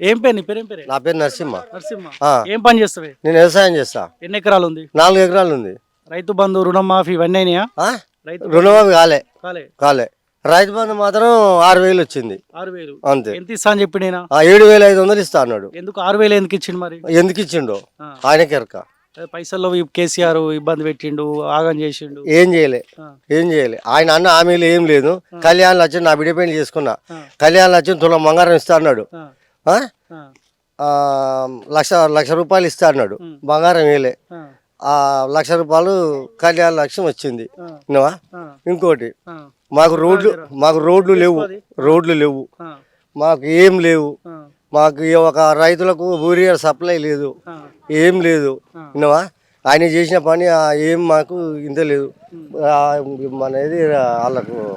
ఏం పేరు నీ పేరు ఏం పేరు? నా పేరు నరసింహ. నరసింహ. ఏం పని చేస్తావే? నేను వ్యవసాయం చేస్తా. ఎన్ని ఎకరాలు ఉంది నాలుగు ఎకరాలు ఉంది రైతు బంధు రుణమాఫీ ఇవన్నీ అయినాయా? రైతు రుణమాఫీ కాలే. కాలే. కాలే. రైతు బంధు మాత్రం ఆరు వేలు వచ్చింది. ఆరు వేలు. అంతే. ఎంత ఇస్తా అని చెప్పి నేను? ఏడు వేల ఐదు వందలు ఇస్తా అన్నాడు. ఎందుకు? ఆరు వేలు ఎందుకు ఇచ్చిండు మరి? ఎందుకు ఇచ్చిండో. ఆయనకి ఎరక. పైసల్లో ఈ కేసీఆర్ ఇబ్బంది పెట్టిండు ఆగం చేసిండు. ఏం చేయలే. ఏం చేయలే. ఆయన అన్న హామీలు ఏం లేదు. కళ్యాణ్ లక్ష్యం నా బిడ్డ పెళ్ళి చేసుకున్నా. కళ్యాణ్ లక్ష్యం తులం బంగారం ఇస్తా అన్నాడు. లక్ష లక్ష రూపాయలు ఇస్తా అన్నాడు. బంగారం వేయలే. ఆ, లక్ష రూపాయలు కళ్యాణ లక్ష్యం వచ్చింది. ఇంకోటి మాకు రోడ్లు మాకు రోడ్లు లేవు. రోడ్లు లేవు. మాకు ఏం లేవు. మాకు ఒక రైతులకు ఊరియర్ సప్లై లేదు. ఏం లేదు. విన్నావా? ఆయన చేసిన పని ఏం మాకు ఇంత లేదు. ఆ, మన ఇది వాళ్ళకు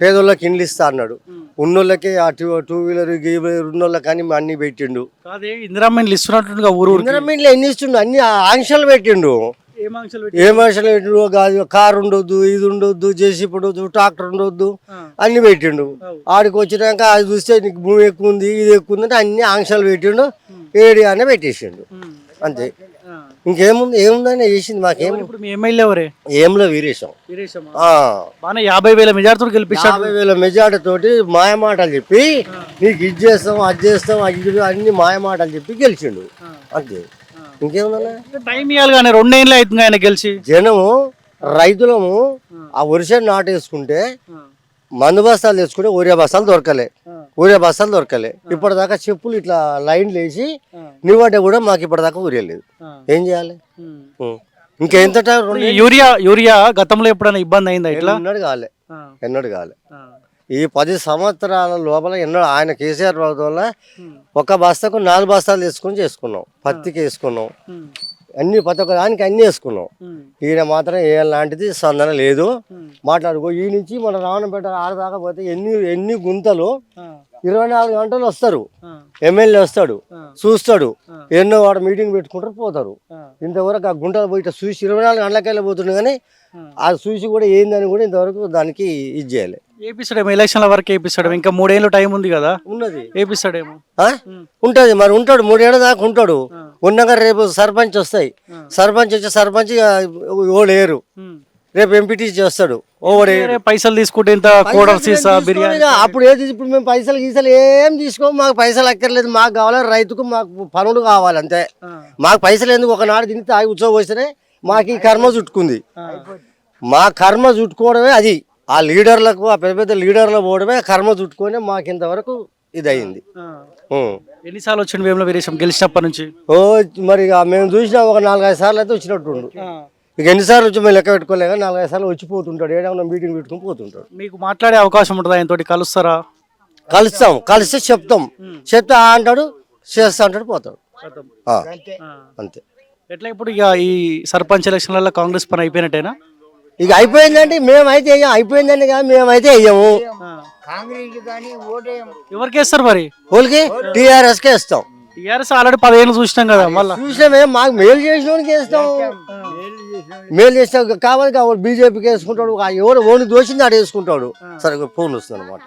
పేదోళ్ళకి ఇండ్లు ఇస్తా అన్నాడు. ఉన్నోళ్ళకి ఆ టూ టూ వీలర్ గీ వీలర్ ఉన్నోళ్ళకి అని అన్ని పెట్టిండు. కాదే ఇందిరామ్మని ఇస్తున్నట్టుగా ఊరు ఊరికి. ఇంద్రం ఇంట్లో ఎన్ని ఇస్తుండు? అన్ని ఆంక్షలు పెట్టిండు. ఏం ఆంక్షలు పెట్టిండు కాదు కారు ఉండొద్దు ఇది ఉండొద్దు జేసీపీ ఉండొద్దు ట్రాక్టర్ ఉండొద్దు. అన్ని పెట్టిండు ఆడికి వచ్చినాక అది చూస్తే నీకు భూమి ఎక్కువ ఉంది ఇది ఎక్కువ ఉంది అన్ని ఆంక్షలు పెట్టిండు ఏడి అనే పెట్టేసిండు అంతే. ఇంకేముంది? ఏముందని చేసింది మాకేం ఎమ్మెల్యే ఎవరే? ఏంలో వీరేశం. యాభై వేల మెజార్టీతో గెలిపించాడు. యాభై వేల మెజార్టీ తోటి మాయమాటలు చెప్పి నీకు ఇది చేస్తాం అది చేస్తాం అది అన్ని మాయమాటలు చెప్పి గెలిచిండు. అంతే. ఇంకేముందన్నా? టైం ఇవ్వాలి కానీ రెండేళ్ళు అవుతుంది ఆయన గెలిచి. జనము రైతులము ఆ. వరిసెని నాటేసుకుంటే మందు బస్తాలు తెచ్చుకుంటే ఊరియా బస్తాలు దొరకలే. ఊరియా బస్తాలు దొరకలే. ఇప్పటిదాకా చెప్పులు ఇట్లా లైన్లు వేసి నివ్వటే కూడా మాకు ఇప్పటిదాకా ఊరియలేదు. ఏం చేయాలి. ఇంకెంత యూరియా యూరియా గతంలో ఎప్పుడైనా ఇబ్బంది అయిందా ఇట్లా? ఎన్నడు కాలే. ఎన్నడు కాలే. ఈ పది సంవత్సరాల లోపల ఎన్నో ఆయన కేసీఆర్ ప్రభుత్వంలో ఉమ్, ఒక బస్తాకు నాలుగు బస్తాలు తీసుకుని చేసుకున్నాం. పత్తికి వేసుకున్నాం. అన్ని ప్రతి ఒక్క దానికి అన్ని వేసుకున్నాం. ఈయన మాత్రం ఏ లాంటిది స్పందన లేదు. మాట్లాడుకో ఈ నుంచి మన రావణపేట ఆడదాకా పోతే ఎన్ని ఎన్ని గుంతలు? ఇరవై నాలుగు గంటలు వస్తారు. ఎమ్మెల్యే వస్తాడు చూస్తాడు. ఎన్నో వాడు మీటింగ్ పెట్టుకుంటారు పోతారు. ఇంతవరకు ఆ గుంటలు పోయి చూసి ఇరవై నాలుగు గంటలకెళ్ళి పోతుండే కానీ ఆ. ఆ చూసి కూడా ఏందని కూడా ఇంతవరకు దానికి ఇది చేయాలి. ఏపిస్తాడేమో ఎలక్షన్ల వరకు ఏపిస్తాడేమో ఇంకా మూడేళ్ళు టైం ఉంది కదా. ఉన్నది. ఏపిస్తాడేమో. ఉంటది మరి ఉంటాడు మూడేళ్ళ దాకా ఉంటాడు. ఆ. ఉన్నాక రేపు సర్పంచ్ వస్తాయి. సర్పంచ్ వచ్చే సర్పంచ్ ఓడేరు. రేపు ఎంపీటీ చేస్తాడు. ఓడే వేరే పైసలు తీసుకుంటే ఇంత కోడర్ సీసా బిర్యానీ అప్పుడు ఏది ఇప్పుడు మేము పైసలు గీసలు ఏం తీసుకోము మాకు పైసలు అక్కర్లేదు మాకు కావాలి రైతుకు మాకు పనులు కావాలి అంతే. మాకు పైసలు ఎందుకు ఒకనాడు తిని తాగి ఉత్సవం వస్తేనే మాకు ఈ కర్మ చుట్టుకుంది. మా కర్మ చుట్టుకోవడమే అది. ఆ లీడర్లకు ఆ పెద్ద పెద్ద లీడర్లకు పోవడమే కర్మ చుట్టుకొని మాకు ఇంతవరకు ఇది అయింది. ఎన్నిసార్లు వచ్చిండు వేముల వీరేశం గెలిచినప్పటి నుంచి? ఓ మరి మేము చూసినా ఒక నాలుగైదు సార్లు అయితే వచ్చినట్టుండు. ఇక ఎన్నిసార్లు వచ్చి మేము లెక్క పెట్టుకోలే కానీ నాలుగైదు సార్లు వచ్చిపోతుంటాడు ఏడన్నా మీటింగ్ పెట్టుకుని పోతుంటాడు. మీకు మాట్లాడే అవకాశం ఉంటుంది? ఆయన తోటి కలుస్తారా? కలుస్తాం. కలిస్తే చెప్తాం. చెప్తే ఆ అంటాడు చేస్తా అంటాడు పోతాడు. ఆ. అంతే. ఎట్లా ఇప్పుడు ఇక ఈ సర్పంచ్ ఎలక్షన్లలో కాంగ్రెస్ పని అయిపోయినట్టేనా? ఇక అయిపోయిందంటే మేమైతే వేయం అయిపోయిందండి కానీ మేమైతే వేయము ఎవరికి వేస్తారు మరి? వాళ్ళకి టీఆర్ఎస్కే ఇస్తాం టీఆర్ఎస్ ఆల్రెడీ పదేళ్ళు చూసినాం కదా మళ్ళా. చూసినామే మాకు మేలు చేసిన వాడికి వేస్తాం. మేలు చేస్తాం కావాలి కావాలి బీజేపీకి వేసుకుంటాడు ఎవరు ఓని దోషింది ఆడ వేసుకుంటాడు. సరే ఫోన్ వస్తుంది అనమాట